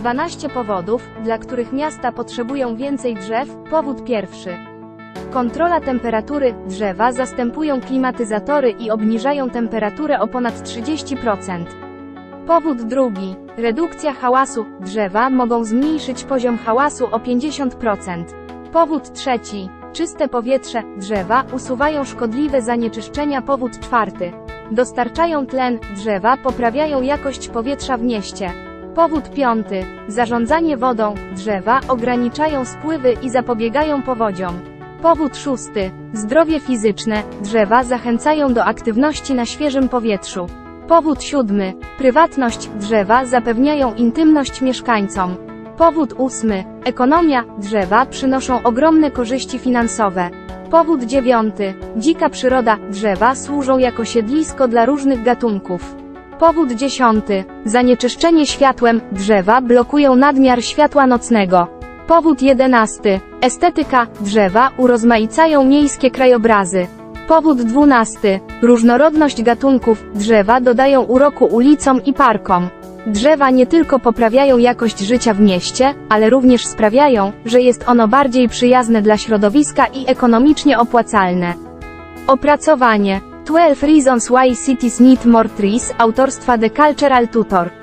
12 powodów, dla których miasta potrzebują więcej drzew. Powód pierwszy. Kontrola temperatury drzewa zastępują klimatyzatory i obniżają temperaturę o ponad 30%. Powód drugi. Redukcja hałasu drzewa mogą zmniejszyć poziom hałasu o 50%. Powód trzeci. Czyste powietrze drzewa usuwają szkodliwe zanieczyszczenia. Powód czwarty. Dostarczają tlen drzewa poprawiają jakość powietrza w mieście. Powód piąty. Zarządzanie wodą drzewa ograniczają spływy i zapobiegają powodziom. Powód szósty. Zdrowie fizyczne. Drzewa zachęcają do aktywności na świeżym powietrzu. Powód siódmy. Prywatność. Drzewa zapewniają intymność mieszkańcom. Powód ósmy. Ekonomia. Drzewa przynoszą ogromne korzyści finansowe. Powód dziewiąty. Dzika przyroda. Drzewa służą jako siedlisko dla różnych gatunków. Powód dziesiąty. Zanieczyszczenie światłem. Drzewa blokują nadmiar światła nocnego. Powód jedenasty. Estetyka. Drzewa urozmaicają miejskie krajobrazy. Powód dwunasty. Różnorodność gatunków. Drzewa dodają uroku ulicom i parkom. Drzewa nie tylko poprawiają jakość życia w mieście, ale również sprawiają, że jest ono bardziej przyjazne dla środowiska i ekonomicznie opłacalne. Opracowanie 12 Reasons Why Cities Need More Trees autorstwa The Cultural Tutor